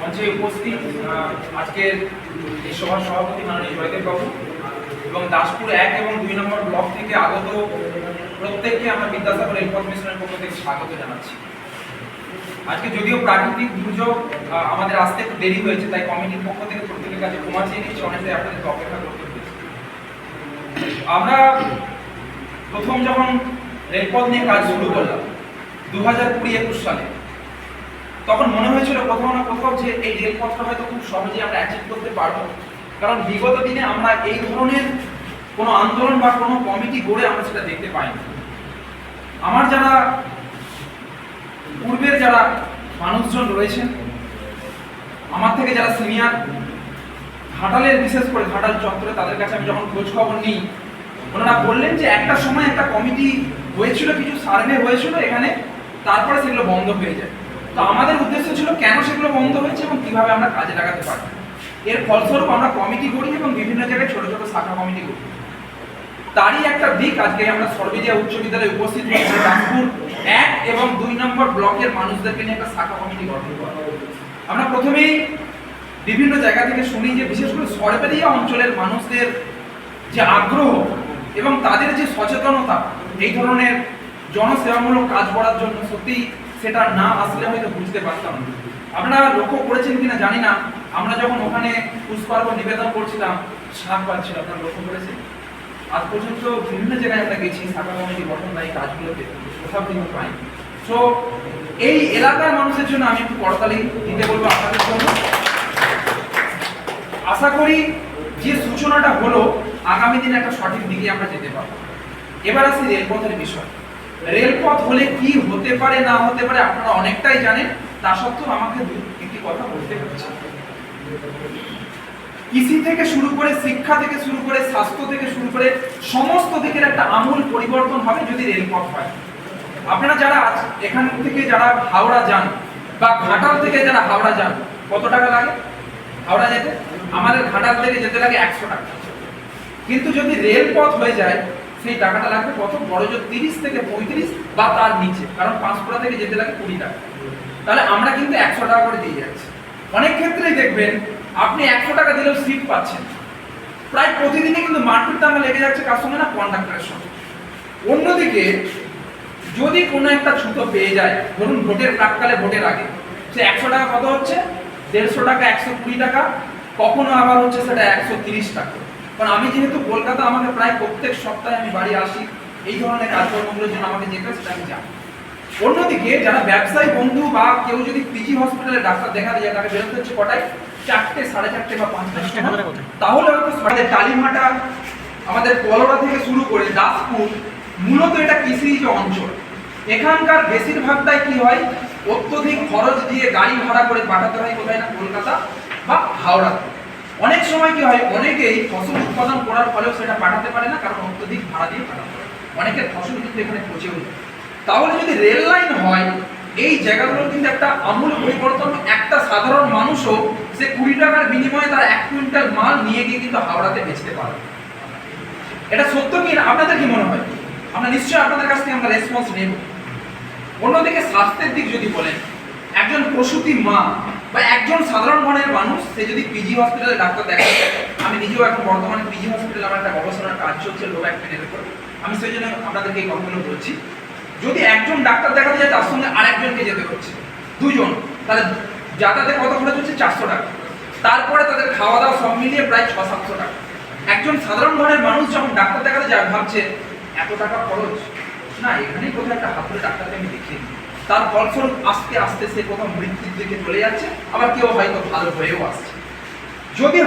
মঞ্চে উপস্থিত আজকের এই সভার সভাপতি মাননীয় জয়দেব বাবু এবং দাসপুর এক এবং দুই নম্বর ব্লক থেকে আগত প্রত্যেককে আমরা বিদ্যাসাগর রেলপথ মিশনের পক্ষ থেকে স্বাগত জানাচ্ছি। আজকে যদিও প্রাকৃতিক দুর্যোগ আমাদের আসতে একটু দেরি হয়েছে, তাই কমিটির পক্ষ থেকে প্রত্যেকের কাছে ক্ষমা চেয়ে নিচ্ছি, অনেকটাই আপনাদেরকে অপেক্ষা করতে হয়েছে। আমরা প্রথম যখন রেলপথ নিয়ে কাজ শুরু করলাম, দু হাজার কুড়ি একুশ সালে তখন মনে হয়েছিল কোথাও না কোথাও যে এই রেলপথটা হয়তো খুব সহজেই আমরা অ্যাচিভ করতে পারব। কারণ বিগত দিনে আমরা এই ধরনের কোনো আন্দোলন বা কোনো কমিটি গড়ে আমরা সেটা দেখতে পাইনি। আমার যারা পূর্বের যারা মানুষজন রয়েছেন, আমার থেকে যারা সিনিয়র ঘাটালের বিশেষ করে ঘাটাল চত্বরে তাদের কাছে আমি যখন খোঁজ খবর নিই, ওনারা বললেন যে একটা সময় একটা কমিটি হয়েছিল, কিছু সার্ভে হয়েছিল, এখানে তারপরে সেগুলো বন্ধ হয়ে যায়। তো আমাদের উদ্দেশ্য ছিল কেন সেগুলো বন্ধ হয়েছে এবং কীভাবে আমরা কাজে লাগাতে পারি। এর ফলস্বরূপ আমরা কমিটি করি এবং বিভিন্ন জায়গায় ছোট ছোট শাখা কমিটি করি তারই একটা দিক আজকে আমরা সর্বেদিয়া উচ্চ বিদ্যালয়ে উপস্থিত হয়েছি রামপুর এক এবং দুই নম্বর ব্লকের মানুষদেরকে নিয়ে একটা শাখা কমিটি গঠন করা আমরা প্রথমেই বিভিন্ন জায়গা থেকে শুনি যে বিশেষ করে সরবেরিয়া অঞ্চলের মানুষদের যে আগ্রহ এবং তাদের যে সচেতনতা, এই ধরনের জনসেবামূলক কাজ করার জন্য সত্যি সেটা না আসলে হয়তো বুঝতে পারতাম। আপনারা লক্ষ্য করেছেন কিনা জানি না। আমরা যখন ওখানে পুষ্পার্ঘ নিবেদন করছিলাম শাক পাচ্ছিল আপনারা লক্ষ্য করেছেন? আজ পর্যন্ত বিভিন্ন জায়গায় আমরা গেছি, শাখা কমিটি গঠন এই কাজগুলোতে কোথাও কিন্তু পাই তো এই এলাকার মানুষের জন্য আমি একটু করতালি দিতে বলব আপনাদের জন্য। আশা করি যে সূচনাটা হলো, আগামী দিনে একটা সঠিক দিকে আমরা যেতে পারব। এবার আসি রেলপথের বিষয়। রেলপথ হলে কি হতে পারে, না হতে পারে, আপনারা অনেকটাই জানেন। তা সত্ত্বেও আমাকে একটি কথা বলতে হচ্ছে। কৃষি থেকে শুরু করে শিক্ষা থেকে শুরু করে স্বাস্থ্য থেকে শুরু করে সমস্ত দিকের একটা আমূল পরিবর্তন হবে যদি রেলপথ হয়। আপনারা যারা এখান থেকে যারা হাওড়া যান বা ঘাটাল থেকে যারা হাওড়া যান, কত টাকা লাগে? হাওড়া যেতে? আমাদের ঘাটাল থেকে যেতে লাগে একশো টাকা। কিন্তু যদি রেলপথ হয়ে যায় সেই টাকাটা লাগবে কত বড় জোর তিরিশ থেকে পঁয়ত্রিশ বা তার নিচে, কারণ পাঁচপুরা থেকে যেতে লাগে কুড়ি টাকা। তাহলে আমরা কিন্তু একশো টাকা করে দিয়ে যাচ্ছি। অনেক ক্ষেত্রেই দেখবেন, আপনি একশো টাকা দিলেও সিট পাচ্ছেন প্রায় প্রতিদিনই কিন্তু মারপিট দাঙ্গা লেগে যাচ্ছে কার সঙ্গে না কন্ডাক্টরের সঙ্গে। অন্যদিকে, যদি কোনো একটা ছুতো পেয়ে যায়, ধরুন ভোটের প্রাককালে ভোটের আগে, সে একশো টাকা কত হচ্ছে? দেড়শো টাকা, একশো কুড়ি টাকা, কখনো আবার হচ্ছে সেটা একশো তিরিশ টাকা। কারণ আমি যেহেতু কলকাতা আমাকে প্রায় প্রত্যেক সপ্তাহে আমি বাড়ি আসি। এই ধরনের কাজকর্মগুলোর জন্য আমাকে যেতে সেটা আমি জানি অন্যদিকে যারা ব্যবসায়ী বন্ধু বা কেউ যদি পিজি হসপিটালে ডাক্তার দেখাতে যায় তাকে বেরোতে হচ্ছে কটায়? চারটে সাড়ে চারটে বা পাঁচটা তাহলে হয়তো আমাদের টালিমাটা আমাদের কলোরা থেকে শুরু করে দাসপুর মূলত এটা কৃষিজ অঞ্চল। এখানকার বেশিরভাগটাই কি হয়? অত্যধিক খরচ দিয়ে গাড়ি ভাড়া করে পাঠাতে হয় কোথায় না? কলকাতা বা হাওড়া অনেক সময় কি হয়, অনেকেই ফসল উৎপাদন করার ফলেও সেটা পাঠাতে পারে না, কারণ অত্যধিক ভাড়া দিয়ে পাঠাতে হয় অনেকের ফসল কিন্তু এখানে পচেও তাহলে যদি রেল লাইন হয়, এই জায়গাগুলো কিন্তু একটা আমূল পরিবর্তন। একটা সাধারণ মানুষও সে কুড়ি টাকার বিনিময়ে তার এক কুইন্টাল মাল নিয়ে গিয়ে কিন্তু হাওড়াতে বেচতে পারবে এটা সত্য কি? আপনাদের কি মনে হয়? আমরা নিশ্চয়ই আপনাদের কাছ থেকে আমরা রেসপন্স নেব। অন্যদিকে স্বাস্থ্যের দিক যদি বলেন, একজন প্রসূতি মা বা একজন সাধারণ ঘরের মানুষ, সে যদি পিজি হসপিটালে ডাক্তার দেখায়, আমি নিজেও এখন বর্তমানে পিজি হসপিটালে আমার একটা গবেষণার কাজ চলছে লো ব্যাক পেনের উপর। আমি সেই জন্য আপনাদেরকে এই কথাগুলো বলছি। যদি একজন ডাক্তার দেখাতে যায়, তার সঙ্গে আরেকজনকে যেতে হচ্ছে। দুজন তাহলে যাতায়াতে কত খরচ হচ্ছে? চারশো টাকা। তারপরে তাদের খাওয়া দাওয়া সব মিলিয়ে প্রায় ছ সাতশো টাকা। একজন সাধারণ ঘরের মানুষ যখন ডাক্তার দেখাতে যায়, ভাবছে, এত টাকা খরচ? না, এখানেই কোথাও একটা হাতুড়ে ডাক্তারকে আমি দেখিয়ে দিই। তার ফলস্বরূপ আস্তে আস্তে সে কোথাও মৃত্যুর দিকে চলে যাচ্ছে, আবার কেউ হয়তো ভালো হয়েও আসছে। যদি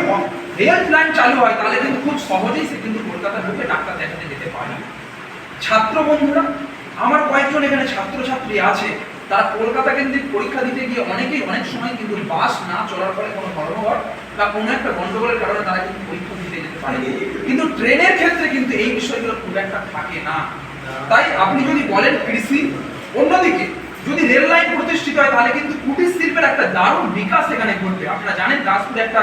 রেল লাইন চালু হয়, তাহলে কিন্তু খুব সহজেই সে কিন্তু কলকাতা ঢুকে ডাক্তার দেখাতে যেতে পারে। ছাত্র বন্ধুরা, আমার কয়েকজন এখানে ছাত্রছাত্রী আছে, তারা কলকাতা কেন্দ্রিক পরীক্ষা দিতে গিয়ে অনেকেই অনেক সময় কিন্তু বাস না চলার ফলে কোনো ধর্মঘট বা কোনো একটা গন্ডগোলের কারণে তারা কিন্তু পরীক্ষা দিতে যেতে পারে। কিন্তু ট্রেনের ক্ষেত্রে কিন্তু এই বিষয়গুলো খুব একটা থাকে না। তাই আপনি যদি বলেন কৃষি অন্যদিকে যদি রেল লাইন প্রতিষ্ঠিত হয় তাহলে কিন্তু কুটির শিল্পের একটা দারুণ বিকাশ এখানে ঘটবে। আপনারা জানেন দাসপুরে একটা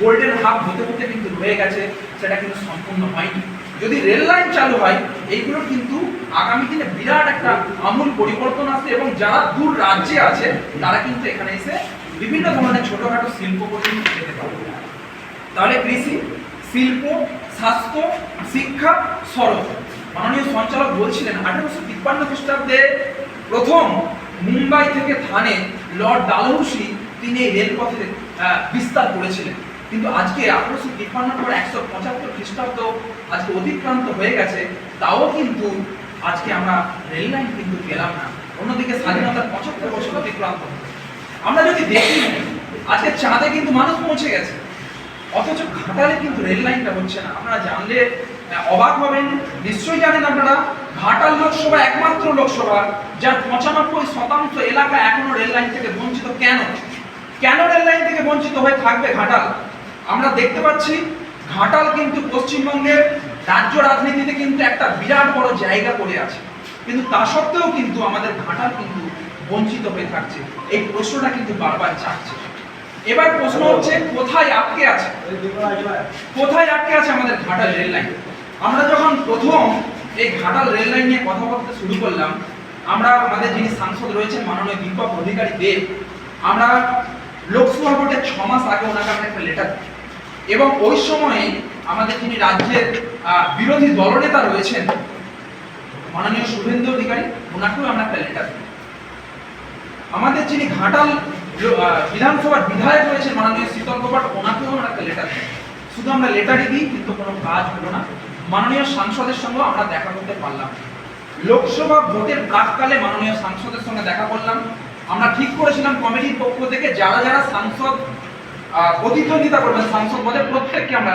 গোল্ডেন হাব হতে হতে কিন্তু রয়ে গেছে, সেটা কিন্তু সম্পূর্ণ হয়নি। যদি রেল লাইন চালু হয়, এইগুলো কিন্তু আগামী দিনে বিরাট একটা আমূল পরিবর্তন আসবে এবং যারা দূর রাজ্যে আছে, তারা কিন্তু এখানে এসে বিভিন্ন ধরনের ছোটখাটো শিল্প করে কিন্তু পেতে পারবে। তাহলে কৃষি, শিল্প, স্বাস্থ্য, শিক্ষা, সড়ক। মাননীয় সঞ্চালক বলছিলেন, আঠারোশো তিপ্পান্ন খ্রিস্টাব্দে প্রথম মুম্বাই থেকে থানে লর্ড ডালহৌসি তিনি এই রেলপথের বিস্তার করেছিলেন। কিন্তু আজকে আঠারোশো তিপ্পান্ন পর একশো পঁচাত্তর খ্রিস্টাব্দ আজকে অতিক্রান্ত হয়ে গেছে, তাও কিন্তু আজকে আমরা রেল লাইন কিন্তু পেলাম না। অন্যদিকে স্বাধীনতার পঁচাত্তর বছর অতিক্রান্ত আমরা যদি দেখি, আজকে চাঁদে কিন্তু মানুষ পৌঁছে গেছে, অথচ ঘাটালে কিন্তু রেল লাইনটা হচ্ছে না। আপনারা জানলে অবাক হবেন, নিশ্চয়ই জানেন আপনারা, ঘাটাল লোকসভা একমাত্র লোকসভা যার পঁচানব্বই শতাংশ এলাকা এখনও রেল লাইন থেকে বঞ্চিত। কেন? কেন রেল লাইন থেকে বঞ্চিত হয়ে থাকবে ঘাটাল? আমরা দেখতে পাচ্ছি, ঘাটাল কিন্তু পশ্চিমবঙ্গের রাজ্য রাজনীতিতে কিন্তু একটা বিরাট বড় জায়গা করে আছে। কিন্তু তা সত্ত্বেও কিন্তু আমাদের ঘাটাল কিন্তু বঞ্চিত হয়ে থাকছে। এই প্রশ্নটা কিন্তু বারবার জাগছে। এবার প্রশ্ন হচ্ছে, কোথায় আটকে আছে? কোথায় আটকে আছে আমাদের ঘাটাল রেল লাইন? আমরা যখন প্রথম এই ঘাটাল রেল লাইন নিয়ে কথা বলতে শুরু করলাম, আমরা আমাদের যিনি সাংসদ রয়েছেন, মাননীয় দীপক অধিকারী দেব, আমরা লোকসভা ভোটের ছ মাস আগে ওনাকে আমরা একটা লেটার এবং ওই সময়ে আমাদের যিনি রাজ্যের বিরোধী দলনেতা রয়েছেন, মাননীয় শুভেন্দু অধিকারী, ওনাকেও আমরা একটা লেটার আমাদের যিনি ঘাটাল বিধানসভার বিধায়ক রয়েছেন, মাননীয় শীতল কপাট ওনাকেও আমরা একটা লেটার শুধু আমরা লেটারই দিই, কিন্তু কোনো কাজ হলো না। মাননীয় সাংসদের সঙ্গে আমরা দেখা করতে পারলাম লোকসভা ভোটের প্রাককালে মাননীয় সাংসদের সঙ্গে দেখা করলাম আমরা ঠিক করেছিলাম কমিটির পক্ষ থেকে যারা যারা সাংসদ প্রতিদ্বন্দ্বিতা করবেন সাংসদ পদে প্রত্যেককে আমরা